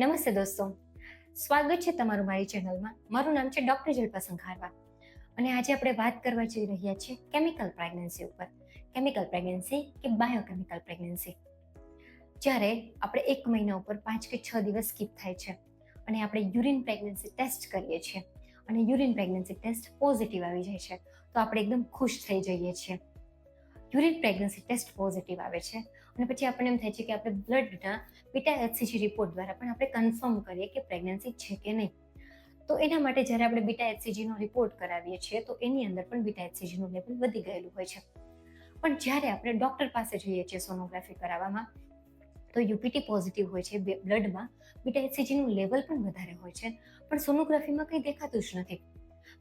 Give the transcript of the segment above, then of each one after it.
નમસ્તે દોસ્તો. સ્વાગત છે તમારું મારી ચેનલમાં. મારું નામ છે ડોક્ટર જલ્પા સંખારવા અને આજે આપણે વાત કરવા જઈ રહ્યા છીએ કેમિકલ પ્રેગ્નન્સી ઉપર. કેમિકલ પ્રેગ્નન્સી કે બાયોકેમિકલ પ્રેગ્નન્સી. જ્યારે આપણે એક મહિના ઉપર પાંચ કે છ દિવસ સ્કીપ થાય છે અને આપણે યુરિન પ્રેગ્નન્સી ટેસ્ટ કરીએ છીએ. અને યુરિન પ્રેગ્નન્સી ટેસ્ટ પોઝિટિવ આવી જાય છે. તો આપણે એકદમ ખુશ થઈ જઈએ છીએ. યુરિન પ્રેગ્નન્સી ટેસ્ટ પોઝિટિવ આવે છે. અને પછી આપણને એમ થાય છે કે આપણે બ્લડના બીટા એચસીજી રિપોર્ટ દ્વારા પણ આપણે કન્ફર્મ કરીએ કે પ્રેગ્નન્સી છે કે નહીં. તો એના માટે જ્યારે આપણે બીટા એચસીજીનો રિપોર્ટ કરાવીએ છીએ, તો એની અંદર પણ બીટા એચસીજીનું લેવલ વધી ગયેલું હોય છે. પણ જ્યારે આપણે ડૉક્ટર પાસે જઈએ છીએ સોનોગ્રાફી કરાવવામાં, તો યુપીટી પોઝિટિવ હોય છે બ્લડમાં, બીટા એચસીજીનું લેવલ પણ વધારે હોય છે. પણ સોનોગ્રાફીમાં કંઈ દેખાતું જ નથી.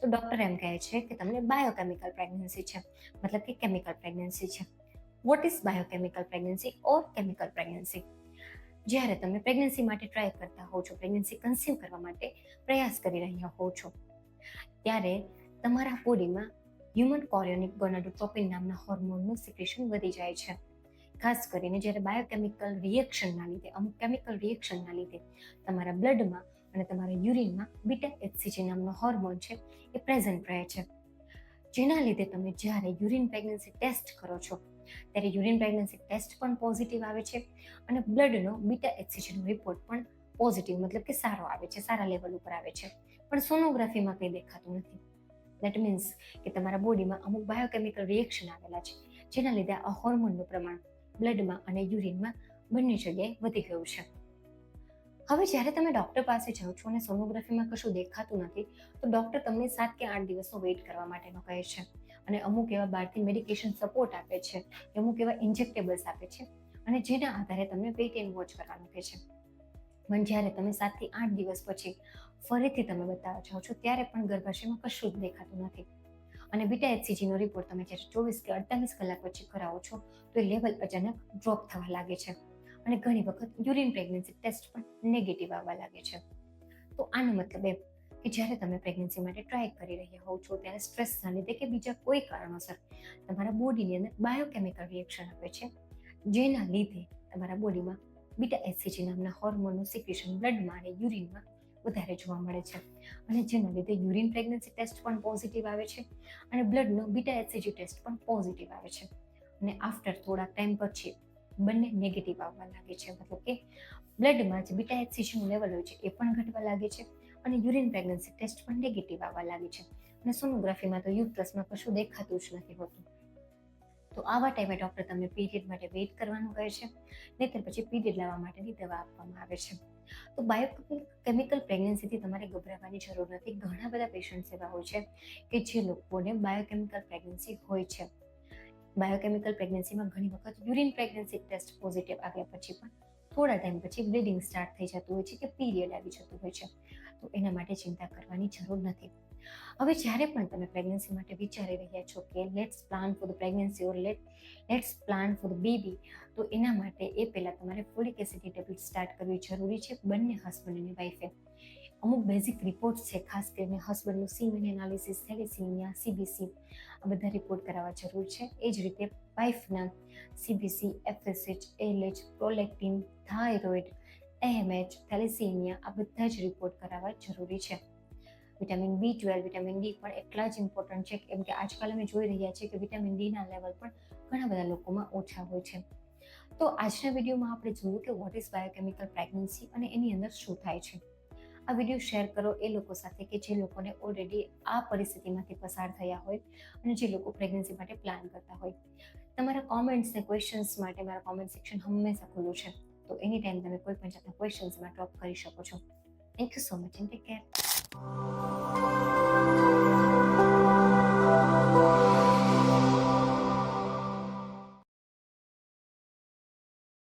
તો ડૉક્ટર એમ કહે છે કે તમને બાયોકેમિકલ પ્રેગ્નન્સી છે. મતલબ કે કેમિકલ પ્રેગ્નન્સી છે. What is biochemical pregnancy or chemical pregnancy જ્યારે તમે પ્રેગ્નન્સી માટે ટ્રાય કરતા હો છો પ્રેગ્નન્સી કન્સીવ કરવા માટે પ્રયાસ કરી રહ્યા હો છો, ત્યારે તમારા બોડીમાં હ્યુમન કોરિયોનિક ગોનાડોટ્રોપિન નામના હોર્મોનનું સિક્રેશન વધી જાય છે. ખાસ કરીને જ્યારે બાયોકેમિકલ રિએક્શનના લીધે, અમુક કેમિકલ રિએક્શનના લીધે તમારા બ્લડમાં અને તમારા યુરિનમાં બીટા એચસીજી નામનો હોર્મોન છે, એ પ્રેઝન્ટ રહે છે. જેના લીધે તમે જ્યારે યુરિન પ્રેગ્નન્સી ટેસ્ટ કરો છો, ત્યારે યુરિન પ્રેગ્નન્સી ટેસ્ટ પણ પોઝિટિવ આવે છે અને બ્લડનો બીટા એક્સિજનનો રિપોર્ટ પણ પોઝિટિવ મતલબ કે સારો આવે છે, સારા લેવલ ઉપર આવે છે. પણ સોનોગ્રાફીમાં કંઈ દેખાતું નથી. દેટ મીન્સ કે તમારા બોડીમાં અમુક બાયોકેમિકલ રિએક્શન આવેલા છે, જેના લીધે આ હોર્મોનનું પ્રમાણ બ્લડમાં અને યુરિનમાં બંને જગ્યાએ વધી ગયું છે. હવે જ્યારે તમે ડૉક્ટર પાસે જાઓ છો અને સોનોગ્રાફીમાં કશું દેખાતું નથી, તો ડૉક્ટર તમને સાત કે આઠ દિવસનો વેઇટ કરવા માટેનો કહે છે. અને અમુક એવા બહારથી મેડિકેશન સપોર્ટ આપે છે, અમુક એવા ઇન્જેક્ટેબલ્સ આપે છે, અને જેના આધારે તમને વેઇટ એન્ડ વોચ કરવાનું કહે છે. પણ જ્યારે તમે સાતથી આઠ દિવસ પછી ફરીથી તમે બતાવવા જાઓ છો, ત્યારે પણ ગર્ભાશયમાં કશું જ દેખાતું નથી. અને બીટા એચસીજીનો રિપોર્ટ તમે જ્યારે ચોવીસ કે અડતાલીસ કલાક પછી કરાવો છો, તો એ લેવલ અચાનક ડ્રોપ થવા લાગે છે. અને ઘણી વખત યુરિન પ્રેગ્નન્સી ટેસ્ટ પણ નેગેટિવ આવવા લાગે છે. તો આનો મતલબ એમ કે જ્યારે તમે પ્રેગ્નન્સી માટે ટ્રાય કરી રહ્યા હોવ છો, ત્યારે સ્ટ્રેસના લીધે કે બીજા કોઈ કારણોસર તમારા બોડીની અંદર બાયોકેમિકલ રિએક્શન આવે છે, જેના લીધે તમારા બોડીમાં બીટા એચસીજી નામના હોર્મોનનું સિક્રેશન બ્લડમાં અને યુરિનમાં વધારે જોવા મળે છે. અને જેના લીધે યુરિન પ્રેગ્નન્સી ટેસ્ટ પણ પોઝિટિવ આવે છે અને બ્લડનો બીટા એસસીજી ટેસ્ટ પણ પોઝિટિવ આવે છે. અને આફ્ટર થોડા ટાઈમ પછી બંને નેગેટિવ આવવા લાગે છે. મતલબ કે બ્લડમાં જે બીટા એચસીજીનું લેવલ હોય છે એ પણ ઘટવા લાગે છે અને યુરિન પ્રેગ્નન્સી ટેસ્ટ પણ નેગેટિવ આવવા લાગે છે. અને સોનોગ્રાફીમાં તો યુટ્રસમાં કશું દેખાતું જ નથી હોતું. તો આવા ટાઈમે ડૉક્ટર તમને પીરિયડ માટે વેઇટ કરવાનું કહે છે, નહીતર પછી પીરિયડ લાવવા માટેની દવા આપવામાં આવે છે. તો બાયો કેમિકલ પ્રેગ્નન્સીથી તમારે ગભરાવાની જરૂર નથી. ઘણા બધા પેશન્ટ્સ એવા હોય છે કે જે લોકોને બાયોકેમિકલ પ્રેગ્નન્સી હોય છે. બાયોકેમિકલ પ્રેગ્નન્સીમાં ઘણી વખત યુરિન પ્રેગ્નન્સી ટેસ્ટ પોઝિટિવ આવ્યા પછી પણ થોડા ટાઈમ પછી બ્લીડિંગ સ્ટાર્ટ થઈ જતું હોય છે કે પીરિયડ આવી જતું હોય છે. તો એના માટે ચિંતા કરવાની જરૂર નથી. હવે જ્યારે પણ તમે પ્રેગ્નન્સી માટે વિચારી રહ્યા છો કે let's plan for the pregnancy or let let's plan for the baby તો એના માટે એ પહેલાં તમારે ફોલિક એસિડની ટેબ્લેટ સ્ટાર્ટ કરવી જરૂરી છે બંને હસબન્ડ અને વાઈફે અમુક બેઝિક રિપોર્ટ છે, ખાસ કરીને હસબન્ડનું સીમેન એનાલિસિસ થેલેસીમિયા સીબીસી આ બધા રિપોર્ટ કરાવવા જરૂર છે. એ જ રીતે વાઇફના CBC FSH LH prolactin thyroid MH thalassemia આ બધા જ રિપોર્ટ કરાવવા જરૂરી છે. Vitamin B twelve vitamin D પણ એટલા જ ઇમ્પોર્ટન્ટ છે કેમ કે આજકાલ અમે જોઈ રહ્યા છીએ કે વિટામિન ડીના લેવલ પણ ઘણા બધા લોકોમાં ઓછા હોય છે. તો આજના વિડીયોમાં આપણે જોયું કે વોટ ઇઝ બાયોકેમિકલ પ્રેગ્નન્સી અને એની અંદર શું થાય છે. આ વીડિયો શેર કરો એ લોકો સાથે કે જે લોકોને ઓલરેડી આ પરિસ્થિતિમાંથી પસાર થયા હોય અને જે લોકો પ્રેગ્નન્સી માટે પ્લાન કરતા હોય. તમારા કોમેન્ટ્સ ને ક્વેશ્ચન્સ માટે મારા કોમેન્ટ સેક્શન હંમેશા ખુલ્લું છે. તો એની ટાઈમ તમે કોઈ પણ જાતના ક્વેશ્ચન્સમાં ડ્રોપ કરી શકો છો. Thank you so much and take care